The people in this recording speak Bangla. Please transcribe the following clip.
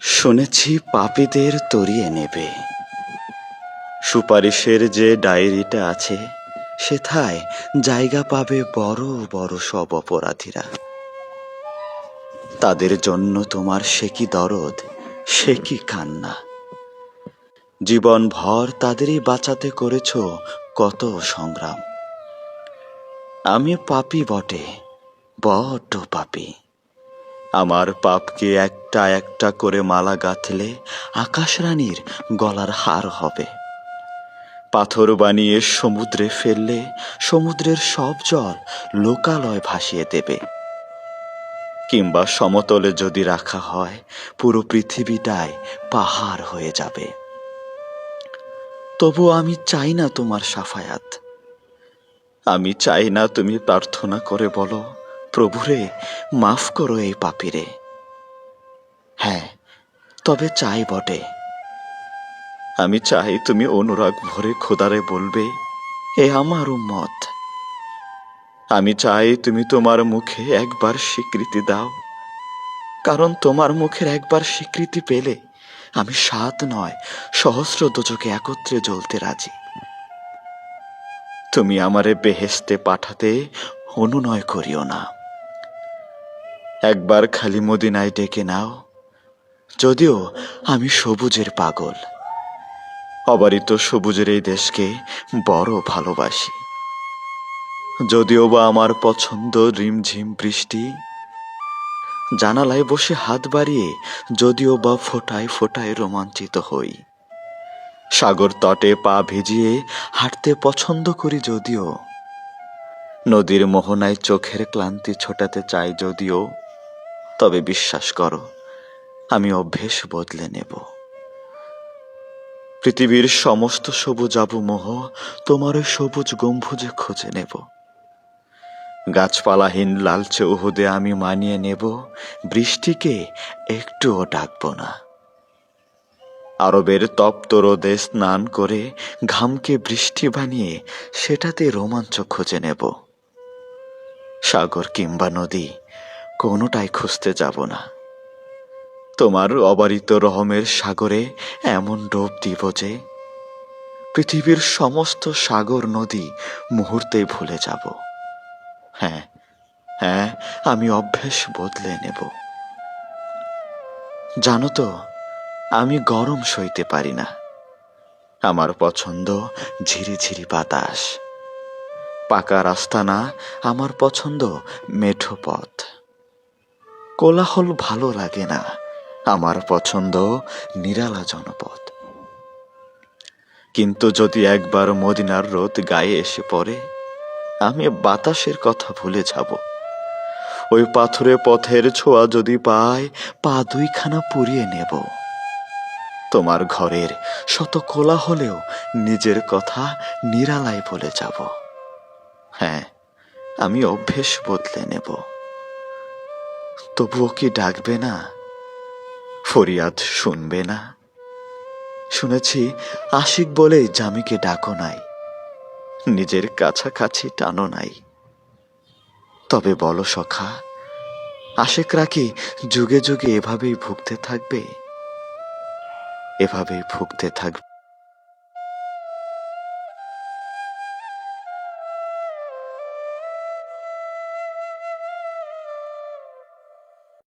শুনেছি পাপীদের তরিয়ে নেবে। সুপারিশের যে ডায়েরিটা আছে, সেথায় জায়গা পাবে বড় বড় সব অপরাধীরা। তাদের জন্য তোমার সে কি দরদ, সে কি কান্না? জীবন ভর তাদেরই বাঁচাতে করেছ কত সংগ্রাম। আমি পাপী বটে, বড্ড পাপী। আমার পাপকে একটা একটা করে মালা গাঁথলে আকাশরানীর গলার হার হবে। পাথর বানিয়ে সমুদ্রে ফেললে সমুদ্রের সব জল লোকালয় ভাসিয়ে দেবে। কিংবা সমতলে যদি রাখা হয়, পুরো পৃথিবীটাই পাহাড় হয়ে যাবে। তবু আমি চাই না তোমার সাফায়াত। আমি চাই না তুমি প্রার্থনা করে বলো, প্রভুরে, মাফ করো এই পাপিরে। হ্যাঁ তবে চাই বটে। আমি চাই তুমি অনুরাগ ভরে খোদারে বলবে এ আমার উম্মত। আমি চাই তুমি তোমার মুখে একবার স্বীকৃতি দাও। কারণ তোমার মুখের একবার স্বীকৃতি পেলে আমি সাত নয় সহস্র দোজকে একত্রে জ্বলতে রাজি। তুমি আমারে বেহেস্তে পাঠাতে অনুনয় করিও না। একবার খালি মদিনায় ডেকে নাও যদিও আমি সবুজের পাগল। অবারিত সবুজের এই দেশকে বড় ভালোবাসি। যদিও বা আমার পছন্দ রিমঝিম বৃষ্টি, জানালায় বসে হাত বাড়িয়ে যদিও বা ফোটায় ফোটায় রোমাঞ্চিত হই। সাগর তটে পা ভিজিয়ে হাঁটতে পছন্দ করি যদিও, নদীর মোহনায় চোখের ক্লান্তি ছোটাতে চাই যদিও, তবে বিশ্বাস করো আমি অভ্যেস বদলে নেব। পৃথিবীর সমস্ত সবুজ আবু মোহ তোমার সবুজ গম্ভুজে খুঁজে নেব। গাছপালাহীন লালচে উহুদে আমি মানিয়ে নেব। বৃষ্টিকে একটুও ডাকবো না। আরবের তপ্ত রোদে স্নান করে ঘামকে বৃষ্টি বানিয়ে সেটাতে রোমাঞ্চ খুঁজে নেব। সাগর কিংবা নদী কোনোটাই খুঁজতে যাব না। তোমার অবারিত রহমের সাগরে এমন ডোব দিব যে পৃথিবীর সমস্ত সাগর নদী মুহূর্তে ভুলে যাব। হ্যাঁ হ্যাঁ আমি অভ্যেস বদলে নেব। জানো তো, আমি গরম সইতে পারি না। আমার পছন্দ ঝিরিঝিরি বাতাস। পাকা রাস্তা না, আমার পছন্দ মেঠো পথ। কোলাহল ভালো লাগে না। আমার পছন্দ নিরালা জনপদ। কিন্তু যদি একবার মদিনার রোদ গায়ে এসে পড়ে, আমি বাতাসের কথা ভুলে যাব। ওই পাথরে পথের ছোঁয়া যদি পায় পা দুইখানা পুড়িয়ে নেব। তোমার ঘরের শত কোলা হলেও নিজের কথা নিরালায় বলে যাব। হ্যাঁ আমি অভ্যেস বদলে নেব। তবুও কি ডাকবে না? ফরিয়াদ শুনবে না? শুনেছি আশিক বলে জামিকে ডাকো নাই। নিজের কাছাকাছি টানো নাই। তবে বলো সখা, আশেকরা কি যুগে যুগে এভাবেই ভুগতে থাকবে? এভাবেই ভুগতে থাকবে।